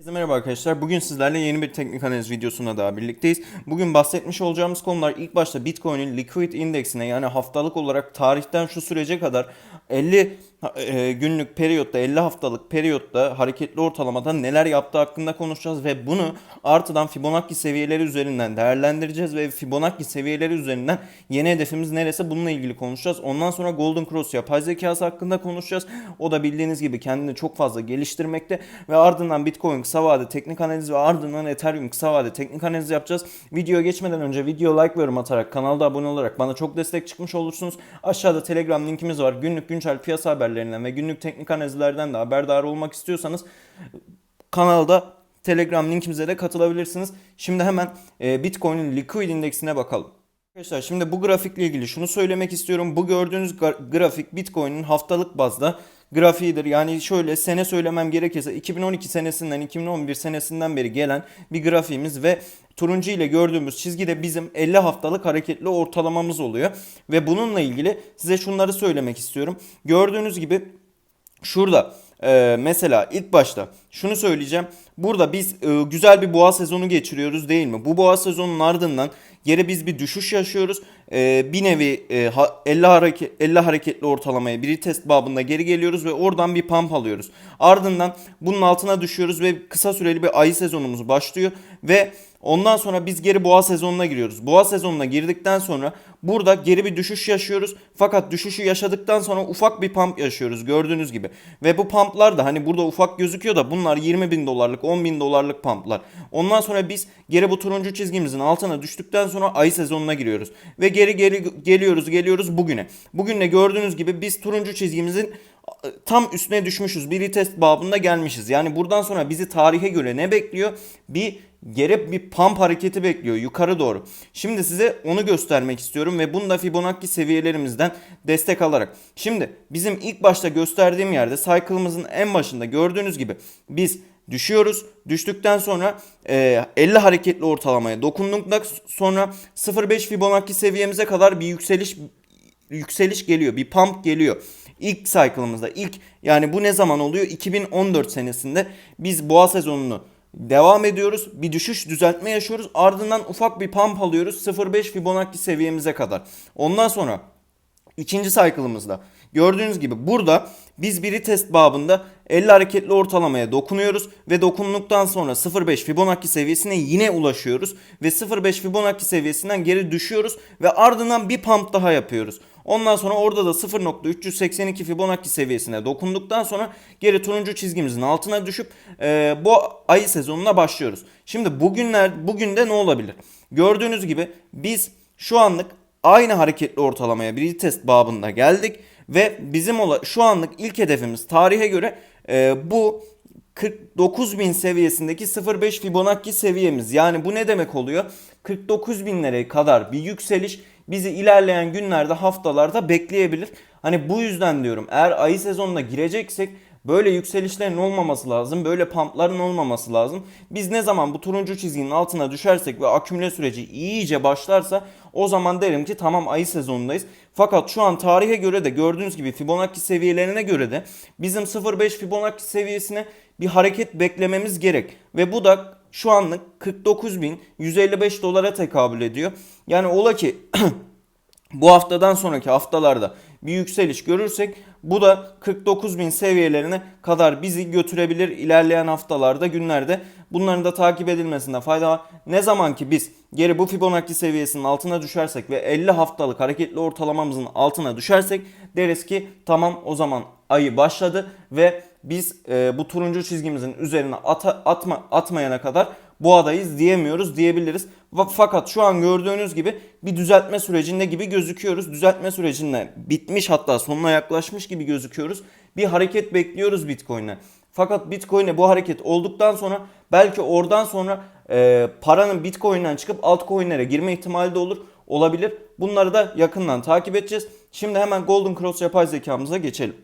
Herkese merhaba arkadaşlar. Bugün sizlerle yeni bir teknik analiz videosuna daha birlikteyiz. Bugün bahsetmiş olacağımız konular ilk başta Bitcoin'in liquid indeksine yani haftalık olarak tarihten şu sürece kadar 50 e, günlük periyotta 50 haftalık periyotta hareketli ortalamada neler yaptığı hakkında konuşacağız ve bunu artıdan Fibonacci seviyeleri üzerinden değerlendireceğiz ve Fibonacci seviyeleri üzerinden yeni hedefimiz neresi bununla ilgili konuşacağız. Ondan sonra Golden Cross yapay zekası hakkında konuşacağız. O da bildiğiniz gibi kendini çok fazla geliştirmekte ve ardından Bitcoin kısa vade teknik analiz ve ardından Ethereum kısa vade teknik analiz yapacağız. Videoya geçmeden önce video like ve yorum atarak kanalda abone olarak bana çok destek çıkmış olursunuz. Aşağıda Telegram linkimiz var. Günlük güncel piyasa haberlerinden ve günlük teknik analizlerden de haberdar olmak istiyorsanız kanalda Telegram linkimize de katılabilirsiniz. Şimdi hemen e, Bitcoin'in liquid indeksine bakalım. Arkadaşlar şimdi bu grafikle ilgili şunu söylemek istiyorum. Bu gördüğünüz gra- grafik Bitcoin'in haftalık bazda grafiğidir. Yani şöyle sene söylemem gerekirse 2012 senesinden 2011 senesinden beri gelen bir grafiğimiz ve turuncu ile gördüğümüz çizgi de bizim 50 haftalık hareketli ortalamamız oluyor. Ve bununla ilgili size şunları söylemek istiyorum. Gördüğünüz gibi Şurada e, mesela ilk başta şunu söyleyeceğim. Burada biz e, güzel bir boğa sezonu geçiriyoruz değil mi? Bu boğa sezonun ardından yere biz bir düşüş yaşıyoruz. E, bir nevi e, ha- 50 hareket 50 hareketli ortalamaya bir test babında geri geliyoruz ve oradan bir pump alıyoruz. Ardından bunun altına düşüyoruz ve kısa süreli bir ayı sezonumuz başlıyor ve Ondan sonra biz geri boğa sezonuna giriyoruz. Boğa sezonuna girdikten sonra burada geri bir düşüş yaşıyoruz. Fakat düşüşü yaşadıktan sonra ufak bir pump yaşıyoruz gördüğünüz gibi. Ve bu pumplar da hani burada ufak gözüküyor da bunlar 20 bin dolarlık 10 bin dolarlık pumplar. Ondan sonra biz geri bu turuncu çizgimizin altına düştükten sonra ay sezonuna giriyoruz. Ve geri geri geliyoruz geliyoruz bugüne. Bugün de gördüğünüz gibi biz turuncu çizgimizin tam üstüne düşmüşüz. Bir retest babında gelmişiz. Yani buradan sonra bizi tarihe göre ne bekliyor? Bir geri bir pump hareketi bekliyor yukarı doğru. Şimdi size onu göstermek istiyorum ve bunu da Fibonacci seviyelerimizden destek alarak. Şimdi bizim ilk başta gösterdiğim yerde cycle'ımızın en başında gördüğünüz gibi biz düşüyoruz. Düştükten sonra e, 50 hareketli ortalamaya dokunduktan sonra 0.5 Fibonacci seviyemize kadar bir yükseliş yükseliş geliyor. Bir pump geliyor. İlk cycle'ımızda ilk yani bu ne zaman oluyor? 2014 senesinde biz boğa sezonunu devam ediyoruz. Bir düşüş düzeltme yaşıyoruz. Ardından ufak bir pump alıyoruz 0.5 Fibonacci seviyemize kadar. Ondan sonra ikinci cycle'ımızda gördüğünüz gibi burada biz bir test babında 50 hareketli ortalamaya dokunuyoruz ve dokunduktan sonra 0.5 Fibonacci seviyesine yine ulaşıyoruz ve 0.5 Fibonacci seviyesinden geri düşüyoruz ve ardından bir pump daha yapıyoruz. Ondan sonra orada da 0.382 Fibonacci seviyesine dokunduktan sonra geri turuncu çizgimizin altına düşüp e, bu ayı sezonuna başlıyoruz. Şimdi bugünler bugün de ne olabilir? Gördüğünüz gibi biz şu anlık aynı hareketli ortalamaya bir test babında geldik ve bizim ola, şu anlık ilk hedefimiz tarihe göre e, bu 49.000 seviyesindeki 0.5 Fibonacci seviyemiz. Yani bu ne demek oluyor? 49 binlere kadar bir yükseliş bizi ilerleyen günlerde haftalarda bekleyebilir. Hani bu yüzden diyorum eğer ayı sezonuna gireceksek böyle yükselişlerin olmaması lazım. Böyle pumpların olmaması lazım. Biz ne zaman bu turuncu çizginin altına düşersek ve akümüle süreci iyice başlarsa o zaman derim ki tamam ayı sezonundayız. Fakat şu an tarihe göre de gördüğünüz gibi Fibonacci seviyelerine göre de bizim 0.5 Fibonacci seviyesine bir hareket beklememiz gerek. Ve bu da şu anlık 49.155 dolara tekabül ediyor. Yani ola ki bu haftadan sonraki haftalarda bir yükseliş görürsek bu da 49.000 seviyelerine kadar bizi götürebilir ilerleyen haftalarda günlerde. Bunların da takip edilmesinde fayda var. Ne zaman ki biz geri bu Fibonacci seviyesinin altına düşersek ve 50 haftalık hareketli ortalamamızın altına düşersek deriz ki tamam o zaman ayı başladı ve biz e, bu turuncu çizgimizin üzerine ata, atma, atmayana kadar boğadayız diyemiyoruz diyebiliriz. Fakat şu an gördüğünüz gibi bir düzeltme sürecinde gibi gözüküyoruz. Düzeltme sürecinde bitmiş hatta sonuna yaklaşmış gibi gözüküyoruz. Bir hareket bekliyoruz Bitcoin'e. Fakat Bitcoin'e bu hareket olduktan sonra belki oradan sonra e, paranın Bitcoin'den çıkıp altcoin'lere girme ihtimali de olur. Olabilir. Bunları da yakından takip edeceğiz. Şimdi hemen Golden Cross yapay zekamıza geçelim.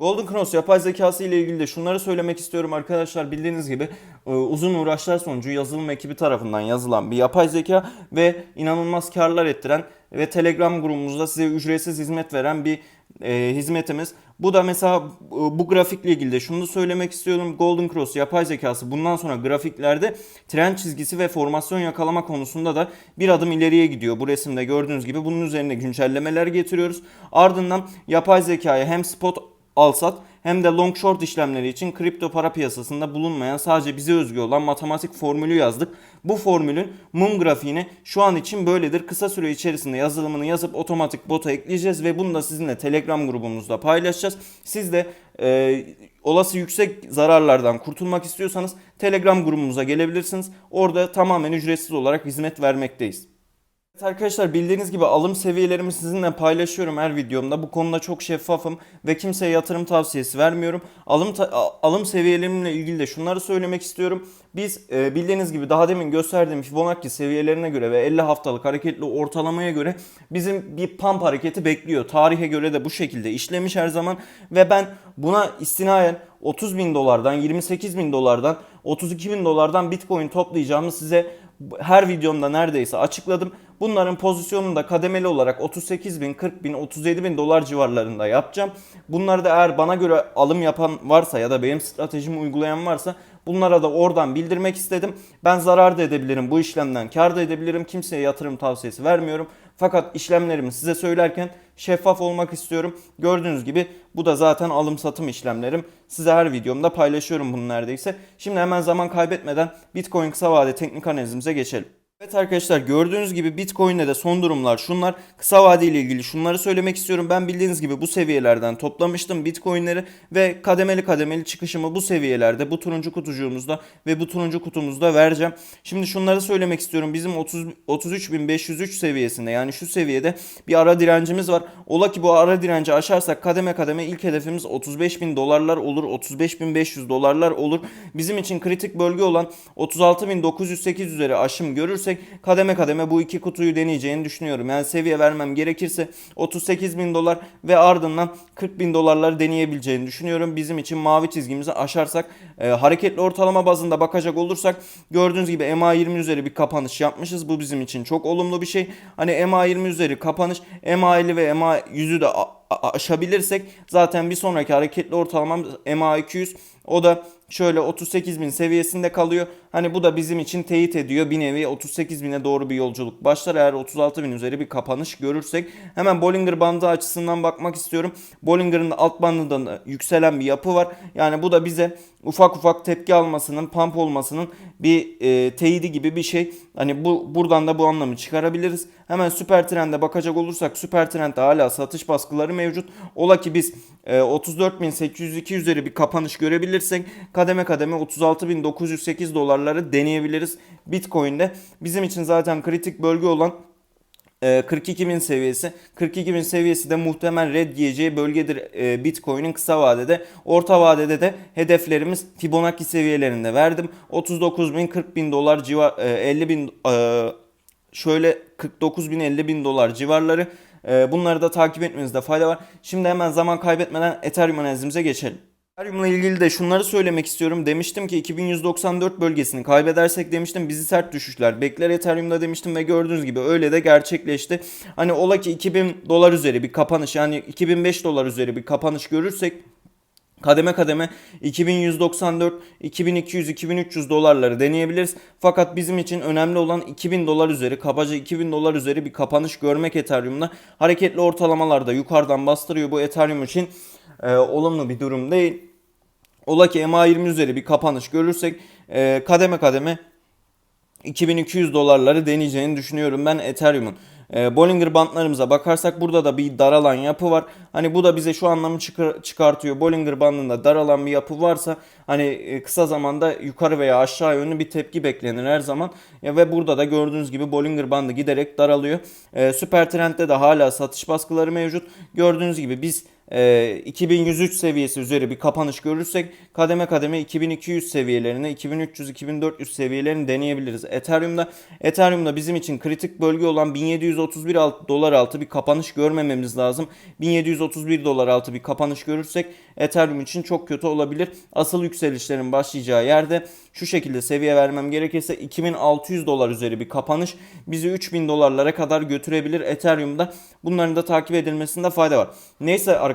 Golden Cross yapay zekası ile ilgili de şunları söylemek istiyorum arkadaşlar. Bildiğiniz gibi e, uzun uğraşlar sonucu yazılım ekibi tarafından yazılan bir yapay zeka ve inanılmaz karlar ettiren ve Telegram grubumuzda size ücretsiz hizmet veren bir e, hizmetimiz. Bu da mesela bu bu grafikle ilgili de şunu da söylemek istiyorum. Golden Cross yapay zekası bundan sonra grafiklerde trend çizgisi ve formasyon yakalama konusunda da bir adım ileriye gidiyor. Bu resimde gördüğünüz gibi bunun üzerine güncellemeler getiriyoruz. Ardından yapay zekaya hem spot alsat hem de long short işlemleri için kripto para piyasasında bulunmayan sadece bize özgü olan matematik formülü yazdık. Bu formülün mum grafiğini şu an için böyledir. Kısa süre içerisinde yazılımını yazıp otomatik bota ekleyeceğiz ve bunu da sizinle Telegram grubumuzda paylaşacağız. Siz de e, olası yüksek zararlardan kurtulmak istiyorsanız Telegram grubumuza gelebilirsiniz. Orada tamamen ücretsiz olarak hizmet vermekteyiz. Evet arkadaşlar bildiğiniz gibi alım seviyelerimi sizinle paylaşıyorum her videomda. Bu konuda çok şeffafım ve kimseye yatırım tavsiyesi vermiyorum. Alım alım seviyelerimle ilgili de şunları söylemek istiyorum. Biz e, bildiğiniz gibi daha demin gösterdiğim Fibonacci seviyelerine göre ve 50 haftalık hareketli ortalamaya göre bizim bir pump hareketi bekliyor. Tarihe göre de bu şekilde işlemiş her zaman ve ben buna istinayen 30 bin dolardan 28 bin dolardan 32 bin dolardan bitcoin toplayacağımı size her videomda neredeyse açıkladım. Bunların pozisyonunu da kademeli olarak 38 bin, 40 bin, 37 bin dolar civarlarında yapacağım. Bunları da eğer bana göre alım yapan varsa ya da benim stratejimi uygulayan varsa bunlara da oradan bildirmek istedim. Ben zarar da edebilirim bu işlemden, kar da edebilirim. Kimseye yatırım tavsiyesi vermiyorum. Fakat işlemlerimi size söylerken şeffaf olmak istiyorum. Gördüğünüz gibi bu da zaten alım satım işlemlerim. Size her videomda paylaşıyorum bunu neredeyse. Şimdi hemen zaman kaybetmeden Bitcoin kısa vade teknik analizimize geçelim. Evet arkadaşlar gördüğünüz gibi Bitcoin'de de son durumlar şunlar. Kısa vade ilgili şunları söylemek istiyorum. Ben bildiğiniz gibi bu seviyelerden toplamıştım Bitcoin'leri ve kademeli kademeli çıkışımı bu seviyelerde bu turuncu kutucuğumuzda ve bu turuncu kutumuzda vereceğim. Şimdi şunları söylemek istiyorum. Bizim 30 33.503 seviyesinde yani şu seviyede bir ara direncimiz var. Ola ki bu ara direnci aşarsak kademe kademe ilk hedefimiz 35.000 dolarlar olur. 35.500 dolarlar olur. Bizim için kritik bölge olan 36.908 üzeri aşım görürsek kademe kademe bu iki kutuyu deneyeceğini düşünüyorum. Yani seviye vermem gerekirse 38 bin dolar ve ardından 40 bin dolarları deneyebileceğini düşünüyorum. Bizim için mavi çizgimizi aşarsak e, hareketli ortalama bazında bakacak olursak gördüğünüz gibi MA20 üzeri bir kapanış yapmışız. Bu bizim için çok olumlu bir şey. Hani MA20 üzeri kapanış MA50 ve MA100'ü de aşabilirsek zaten bir sonraki hareketli ortalamamız MA200 o da şöyle 38 bin seviyesinde kalıyor. Hani bu da bizim için teyit ediyor. Bir nevi 38 bine doğru bir yolculuk başlar. Eğer 36 bin üzeri bir kapanış görürsek. Hemen Bollinger bandı açısından bakmak istiyorum. Bollinger'ın alt bandında da yükselen bir yapı var. Yani bu da bize ufak ufak tepki almasının, pump olmasının bir e, teyidi gibi bir şey. Hani bu buradan da bu anlamı çıkarabiliriz. Hemen süper trende bakacak olursak süper trendde hala satış baskıları mevcut. Ola ki biz e, 34.802 üzeri bir kapanış görebilirsek kademe kademe 36.908 dolarları deneyebiliriz Bitcoin'de. Bizim için zaten kritik bölge olan e, 42.000 seviyesi. 42.000 seviyesi de muhtemel red diyeceği bölgedir e, Bitcoin'in kısa vadede. Orta vadede de hedeflerimiz Fibonacci seviyelerinde verdim. 39.000 40.000 dolar civar e, 50.000 e, şöyle 49.000 50.000 dolar civarları. E, bunları da takip etmenizde fayda var. Şimdi hemen zaman kaybetmeden Ethereum analizimize geçelim. Ethereum'la ilgili de şunları söylemek istiyorum. Demiştim ki 2194 bölgesini kaybedersek demiştim bizi sert düşüşler bekler Ethereum'da demiştim ve gördüğünüz gibi öyle de gerçekleşti. Hani ola ki 2000 dolar üzeri bir kapanış yani 2005 dolar üzeri bir kapanış görürsek Kademe kademe 2194, 2200, 2300 dolarları deneyebiliriz. Fakat bizim için önemli olan 2000 dolar üzeri, kabaca 2000 dolar üzeri bir kapanış görmek Ethereum'da. Hareketli ortalamalarda yukarıdan bastırıyor. Bu Ethereum için e, olumlu bir durum değil. Ola ki MA20 üzeri bir kapanış görürsek e, kademe kademe 2200 dolarları deneyeceğini düşünüyorum ben Ethereum'un. E, Bollinger bandlarımıza bakarsak burada da bir daralan yapı var. Hani bu da bize şu anlamı çıkar- çıkartıyor. Bollinger bandında daralan bir yapı varsa hani e, kısa zamanda yukarı veya aşağı yönlü bir tepki beklenir her zaman. Ya ve burada da gördüğünüz gibi Bollinger bandı giderek daralıyor. E, Süper Trend'de de hala satış baskıları mevcut. Gördüğünüz gibi biz e, 2103 seviyesi üzeri bir kapanış görürsek kademe kademe 2200 seviyelerine 2300-2400 seviyelerini deneyebiliriz. Ethereum'da Ethereum'da bizim için kritik bölge olan 1731 alt, dolar altı bir kapanış görmememiz lazım. 1731 dolar altı bir kapanış görürsek Ethereum için çok kötü olabilir. Asıl yükselişlerin başlayacağı yerde şu şekilde seviye vermem gerekirse 2600 dolar üzeri bir kapanış bizi 3000 dolarlara kadar götürebilir Ethereum'da. Bunların da takip edilmesinde fayda var. Neyse